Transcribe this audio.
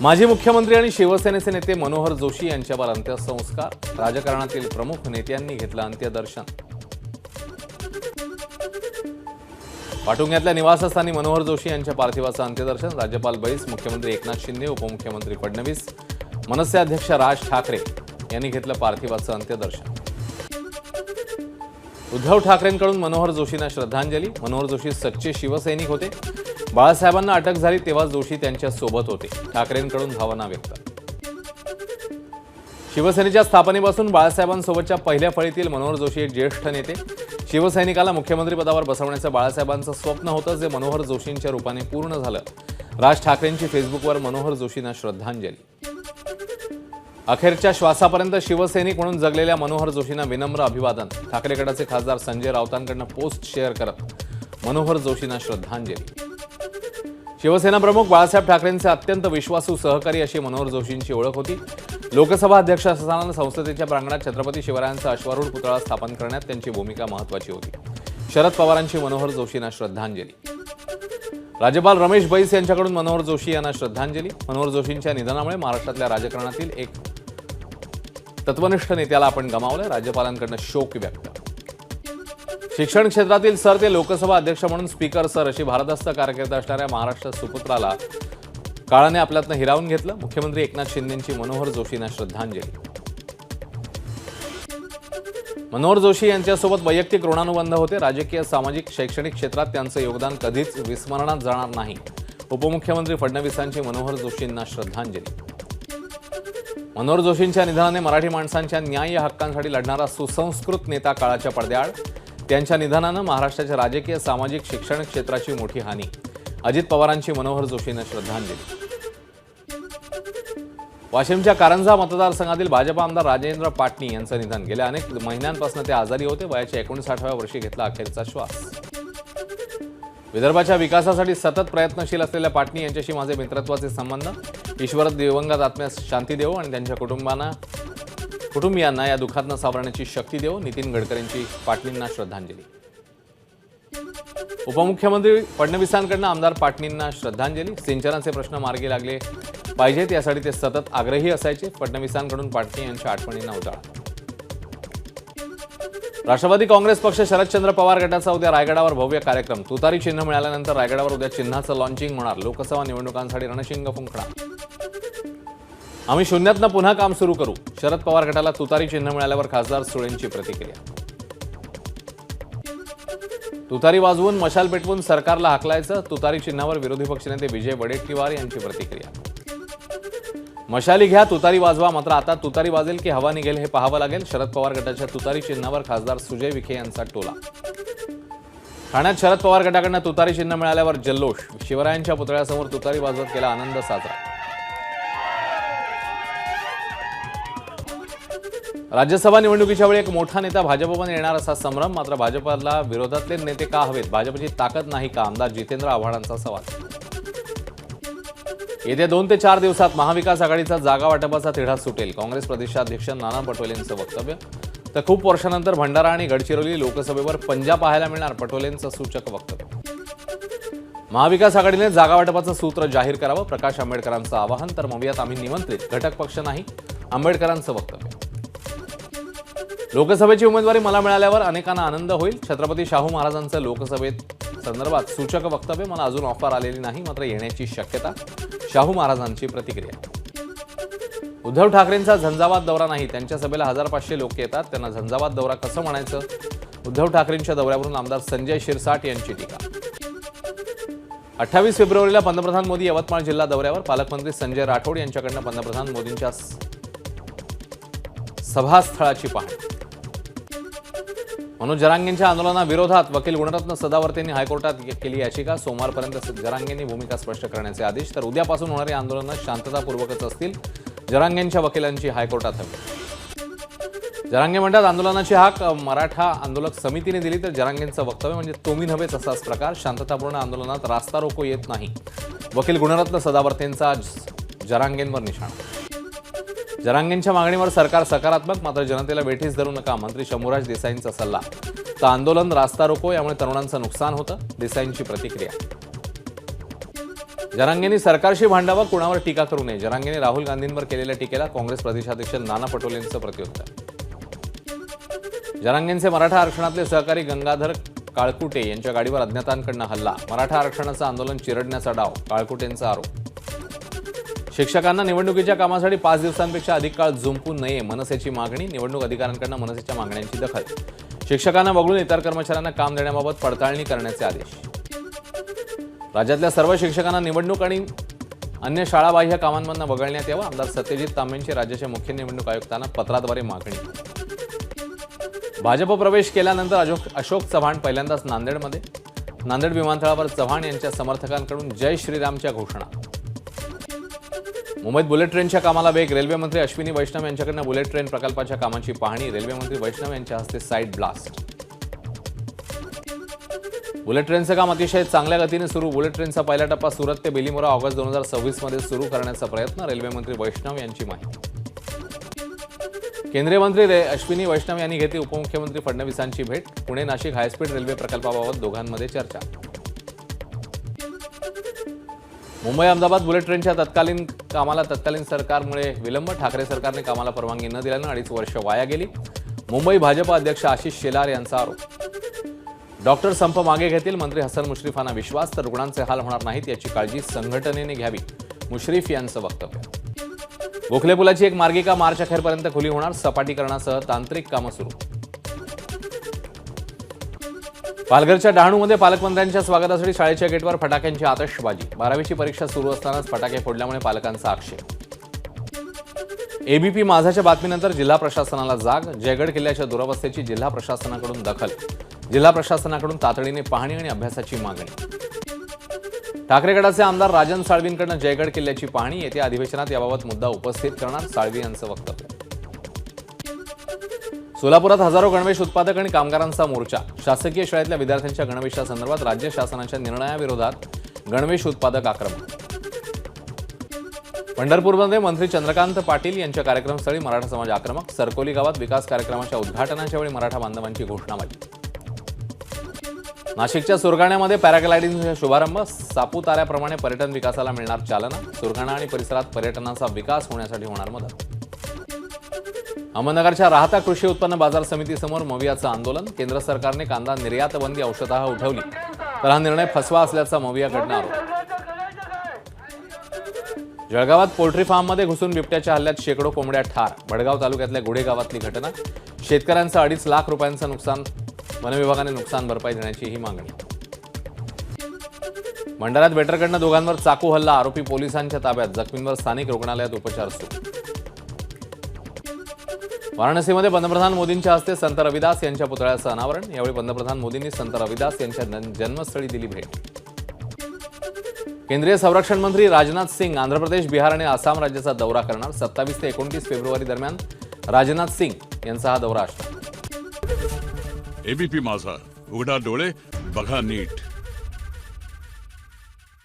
माजी मुख्यमंत्री आणि शिवसेनेचे नेते मनोहर जोशी यांच्यावर अंत्यसंस्कार राजकारणातील प्रमुख नेत्यांनी घेतलं अंत्यदर्शन. पाटुंग्यातल्या निवासस्थानी मनोहर जोशी यांच्या पार्थिवाचं अंत्यदर्शन. राज्यपाल बैस मुख्यमंत्री एकनाथ शिंदे उपमुख्यमंत्री फडणवीस मनसे अध्यक्ष राज ठाकरे यांनी घेतलं पार्थिवाचं अंत्यदर्शन. उद्धव ठाकरेंकडून मनोहर जोशींना श्रद्धांजली. मनोहर जोशी सच्चे शिवसैनिक होते. बाळासाहेबांना अटक झाली तेव्हा जोशी त्यांच्यासोबत होते. ठाकरेंकडून भावना व्यक्त. शिवसेनेच्या स्थापनेपासून बाळासाहेबांसोबतच्या पहिल्या फळीतील मनोहर जोशी ज्येष्ठ नेते. शिवसैनिकाला मुख्यमंत्रीपदावर बसवण्याचं बाळासाहेबांचं स्वप्न होतं जे मनोहर जोशींच्या रूपाने पूर्ण झालं. राज ठाकरेंची फेसबुकवर मनोहर जोशींना श्रद्धांजली. अखेरच्या श्वासापर्यंत शिवसैनिक म्हणून जगलेल्या मनोहर जोशींना विनम्र अभिवादन. ठाकरेगडाचे खासदार संजय राऊतांकडनं पोस्ट शेअर करत मनोहर जोशींना श्रद्धांजली. शिवसेना प्रमुख बाळासाहेब ठाकरेंचे अत्यंत विश्वासू सहकारी अशी मनोहर जोशींची ओळख होती. लोकसभा अध्यक्ष असताना संसदेच्या प्रांगणात छत्रपती शिवरायांचा अश्वारूढ पुतळा स्थापन करण्यात त्यांची भूमिका महत्वाची होती. शरद पवारांची मनोहर जोशींना श्रद्धांजली. राज्यपाल रमेश बैस यांच्याकडून मनोहर जोशी यांना श्रद्धांजली. मनोहर जोशींच्या निधनामुळे महाराष्ट्रातल्या राजकारणातील एक तत्वनिष्ठ नेत्याला आपण गमावलं. राज्यपालांकडनं शोक व्यक्त. शिक्षण क्षेत्रातील सर ते लोकसभा अध्यक्ष म्हणून स्पीकर सर अशी भारदस्त कारकीर्द असणाऱ्या महाराष्ट्र सुपुत्राला काळाने आपल्यातनं हिरावून घेतलं. मुख्यमंत्री एकनाथ शिंदेंची मनोहर जोशींना श्रद्धांजली. मनोहर जोशी यांच्यासोबत वैयक्तिक ऋणानुबंध होते. राजकीय सामाजिक शैक्षणिक क्षेत्रात त्यांचं योगदान कधीच विस्मरणात जाणार नाही. उपमुख्यमंत्री फडणवीसांची मनोहर जोशींना श्रद्धांजली. मनोहर जोशींच्या निधनाने मराठी माणसांच्या न्याय्य हक्कांसाठी लढणारा सुसंस्कृत नेता काळाच्या पडद्याआड त्यांच्या निधनानं महाराष्ट्राच्या राजकीय सामाजिक शिक्षण क्षेत्राची मोठी हानी. अजित पवारांची मनोहर जोशींना श्रद्धांजली. वाशिमच्या कारंजा मतदारसंघातील भाजपा आमदार राजेंद्र पाटणी यांचं निधन गेल्या अनेक महिन्यांपासून ते आजारी होते वयाच्या एकोणसाठाव्या वर्षी घेतला अखेरचा श्वास. विदर्भाच्या विकासासाठी सतत प्रयत्नशील असलेल्या पाटणी यांच्याशी माझे मित्रत्वाचे संबंध ईश्वर दिवंगत आत्म्यास शांती देवो आणि त्यांच्या कुटुंबांना कुटुंबियांना या दुःखातनं सावरण्याची शक्ती देऊ नितीन गडकरींची पाटणींना श्रद्धांजली. उपमुख्यमंत्री फडणवीसांकडनं आमदार पाटणींना श्रद्धांजली. सिंचनाचे प्रश्न मार्गी लागले पाहिजेत यासाठी ते सतत आग्रही असायचे. फडणवीसांकडून पाटणी यांच्या आठवणींना उजाळा. राष्ट्रवादी काँग्रेस पक्ष शरदचंद्र पवार गटाचा उद्या रायगडावर भव्य कार्यक्रम. तुतारी चिन्ह मिळाल्यानंतर रायगडावर उद्या चिन्हाचं लॉन्चिंग होणार. लोकसभा निवडणुकांसाठी रणशिंग फुंकणार. आम्ही शून्यातनं पुन्हा काम सुरू करू. शरद पवार गटाला तुतारी चिन्ह मिळाल्यावर खासदार सुळेंची प्रतिक्रिया. तुतारी वाजवून मशाल पेटवून सरकारला हाकलायचं तुतारी चिन्हावर विरोधी पक्षनेते विजय वडेट्टीवार यांची प्रतिक्रिया. मशाली घ्या तुतारी वाजवा मात्र आता तुतारी वाजेल की हवा निघेल हे पाहावं लागेल. शरद पवार गटाच्या तुतारी चिन्हावर खासदार सुजय विखे यांचा टोला. ठाण्यात शरद पवार गटाकडनं तुतारी चिन्ह मिळाल्यावर जल्लोष. शिवरायांच्या पुतळ्यासमोर तुतारी वाजवत केला आनंद साजरा. राज्यसभा निवडणुकीच्या वेळी एक मोठा नेता भाजपमध्ये येणार असा संभ्रम मात्र भाजपला विरोधातले नेते का हवेत? भाजपची ताकद नाही का? आमदार जितेंद्र आव्हाडांचा सवाल. येत्या दोन ते चार दिवसात महाविकास आघाडीचा जागा वाटपाचा तिढा सुटेल. काँग्रेस प्रदेशाध्यक्ष नाना पटोलेंचं वक्तव्य. तर खूप वर्षानंतर भंडारा आणि गडचिरोली लोकसभेवर पंजा पाहायला मिळणार पटोलेंचं सूचक वक्तव्य. महाविकास आघाडीने जागा वाटपाचं सूत्र जाहीर करावं प्रकाश आंबेडकरांचं आवाहन तर मवियात आम्ही निमंत्रित. घटक पक्ष नाही आंबेडकरांचं वक्तव्य. लोकसभेची उमेदवारी मला मिळाल्यावर अनेकांना आनंद होईल. छत्रपती शाहू महाराजांचं लोकसभेत संदर्भात सूचक वक्तव्य मला अजून ऑफर आलेली नाही मात्र येण्याची शक्यता शाहू महाराजांची प्रतिक्रिया. उद्धव ठाकरेंचा झंझावात दौरा नाही त्यांच्या सभेला हजार पाचशे लोक येतात. त्यांना झंझावात दौरा कसं म्हणायचं? उद्धव ठाकरेंच्या दौऱ्यावरून आमदार संजय शिरसाट यांची टीका. अठ्ठावीस फेब्रुवारीला पंतप्रधान मोदी यवतमाळ जिल्हा दौऱ्यावर. पालकमंत्री संजय राठोड यांच्याकडनं पंतप्रधान मोदींच्या सभास्थळाची पाहणी. मनोज जरांगेंच्या आंदोलनाविरोधात वकील गुणरत्न सदावर्तेंनी हायकोर्टात केली याचिका. सोमवारपर्यंत जरांगेंनी भूमिका स्पष्ट करण्याचे आदेश. तर उद्यापासून होणारी आंदोलनं शांततापूर्वकच असतील जरांगेंच्या वकिलांची हायकोर्टात हवी जरांगे म्हणतात आंदोलनाची हाक मराठा आंदोलक समितीने दिली तर जरांगेंचं वक्तव्य म्हणजे तुम्ही नव्हेच असाच प्रकार. शांततापूर्ण आंदोलनात रास्ता रोको येत नाही. वकील गुणरत्न सदावर्तेंचा जरांगेंवर निशाणा. जरांगेंच्या मागणीवर सरकार सकारात्मक मात्र जनतेला वेठीस धरू नका. मंत्री शंभूराज देसाईंचा सल्ला. तर आंदोलन रास्ता रोको यामुळे तरुणांचं नुकसान होतं देसाईंची प्रतिक्रिया. जरांगेंनी सरकारशी भांडावं कुणावर टीका करू नये. जरांगेंनी राहुल गांधींवर केलेल्या टीकेला काँग्रेस प्रदेशाध्यक्ष नाना पटोलेंचं प्रत्युत्तर जरांगेंचे मराठा आरक्षणातले सहकारी गंगाधर काळकुटे यांच्या गाडीवर अज्ञातांकडनं हल्ला. मराठा आरक्षणाचं आंदोलन चिरडण्याचा डाव काळकुटेंचा आरोप. शिक्षकांना निवडणुकीच्या कामासाठी पाच दिवसांपेक्षा अधिक काळ झुंपू नये मनसेची मागणी निवडणूक अधिकाऱ्यांकडनं मनसेच्या मागण्यांची दखल. शिक्षकांना वगळून इतर कर्मचाऱ्यांना काम देण्याबाबत पडताळणी करण्याचे आदेश. राज्यातल्या सर्व शिक्षकांना निवडणूक आणि अन्य शाळाबाह्य कामांमधून वगळण्यात यावं आमदार सत्यजित तांबेंची राज्याच्या मुख्य निवडणूक आयुक्तांना पत्राद्वारे मागणी. भाजप प्रवेश केल्यानंतर अशोक अशोक चव्हाण पहिल्यांदाच नांदेडमध्ये. नांदेड विमानतळावर चव्हाण यांच्या समर्थकांकडून जय श्रीरामच्या घोषणा. मुंबईत बुलेट ट्रेनच्या कामाला वेग. रेल्वेमंत्री अश्विनी वैष्णव यांच्याकडनं बुलेट ट्रेन प्रकल्पाच्या कामाची पाहणी रेल्वेमंत्री वैष्णव यांच्या हस्ते साईड ब्लास्ट. बुलेट ट्रेनचं काम अतिशय चांगल्या गतीने सुरू. बुलेट ट्रेनचा पहिला टप्पा सुरत ते बेलीमोरा ऑगस्ट दोन हजार सव्वीसमध्ये सुरू करण्याचा प्रयत्न रेल्वेमंत्री वैष्णव यांची माहिती. केंद्रीय मंत्री रे अश्विनी वैष्णव यांनी घेतली उपमुख्यमंत्री फडणवीसांची भेट. Pune Nashik high speed railway प्रकल्पाबाबत दोघांमध्ये चर्चा. मुंबई अहमदाबाद बुलेट ट्रेनच्या तत्कालीन कामाला तत्कालीन सरकारमुळे विलंब. ठाकरे सरकारने कामाला परवानगी न दिल्यानं अडीच वर्ष वाया गेली. मुंबई भाजपा अध्यक्ष आशिष शेलार यांचा आरोप. डॉक्टर संप मागे घेतील. मंत्री हसन मुश्रीफांना विश्वास तर रुग्णांचे हाल होणार नाहीत याची काळजी संघटनेने घ्यावी मुश्रीफ यांचं वक्तव्य. गोखले पुलाची एक मार्गिका मार्च अखेरपर्यंत खुली होणार. सपाटीकरणासह तांत्रिक कामं सुरू. पालघरच्या डहाणूमध्ये पालकमंत्र्यांच्या स्वागतासाठी शाळेच्या गेटवर फटाक्यांची आतषबाजी. बारावीची परीक्षा सुरू असतानाच फटाके फोडल्यामुळे पालकांचा आक्षेप. एबीपी माझाच्या बातमीनंतर जिल्हा प्रशासनाला जाग जयगड किल्ल्याच्या दुरावस्थेची जिल्हा प्रशासनाकडून दखल. जिल्हा प्रशासनाकडून तातडीने पाहणी आणि अभ्यासाची मागणी. ठाकरेगडाचे आमदार राजन साळवींकडनं जयगड किल्ल्याची पाहणी येत्या अधिवेशनात याबाबत मुद्दा उपस्थित करणार साळवी यांचं वक्तव्य. सोलापुरात हजारो गणवेश उत्पादक आणि कामगारांचा मोर्चा. शासकीय शाळेतल्या विद्यार्थ्यांच्या गणवेशासंदर्भात राज्य शासनाच्या निर्णयाविरोधात गणवेश उत्पादक आक्रमक. पंढरपूरमध्ये मंत्री चंद्रकांत पाटील यांच्या कार्यक्रमस्थळी मराठा समाज आक्रमक. सरकोली गावात विकास कार्यक्रमाच्या उद्घाटनाच्या वेळी मराठा बांधवांची घोषणाबाजी नाशिकच्या सुरगाण्यामध्ये पॅराग्लायडिंगचा शुभारंभ. सापुताऱ्याप्रमाणे पर्यटन विकासाला मिळणार चालना. सुरगाणा आणि परिसरात पर्यटनाचा विकास होण्यासाठी होणार मदत. अहमदनगरच्या राहता कृषी उत्पन्न बाजार समितीसमोर मवियाचं आंदोलन. केंद्र सरकारने कांदा निर्यात बंदी उठवली. तर हा निर्णय फसवा असल्याचा मवियाकडनं आरोप. जळगावात पोल्ट्री फार्ममध्ये घुसून बिबट्याच्या हल्ल्यात शेकडो कोंबड्या ठार. भडगाव तालुक्यातल्या गुढे गावातली घटना. शेतकऱ्यांचं अडीच लाख रुपयांचं नुकसान. वनविभागाने नुकसान भरपाई देण्याची ही मागणी. भंडाऱ्यात बेटरकडनं दोघांवर चाकू हल्ला आरोपी पोलिसांच्या ताब्यात. जखमींवर स्थानिक रुग्णालयात उपचार सुरू. वाराणसीमध्ये पंतप्रधान मोदींच्या हस्ते संत रविदास यांच्या पुतळ्याचं अनावरण. यावेळी पंतप्रधान मोदींनी संत रविदास यांच्या जन्मस्थळी दिली भेट. केंद्रीय संरक्षण मंत्री राजनाथ सिंग आंध्र प्रदेश बिहार आणि आसाम राज्याचा दौरा करणार. सत्तावीस ते एकोणतीस फेब्रुवारी दरम्यान राजनाथ सिंग यांचा हा दौरा असणार. एबीपी माझा. उघडा डोळे बघा नीट.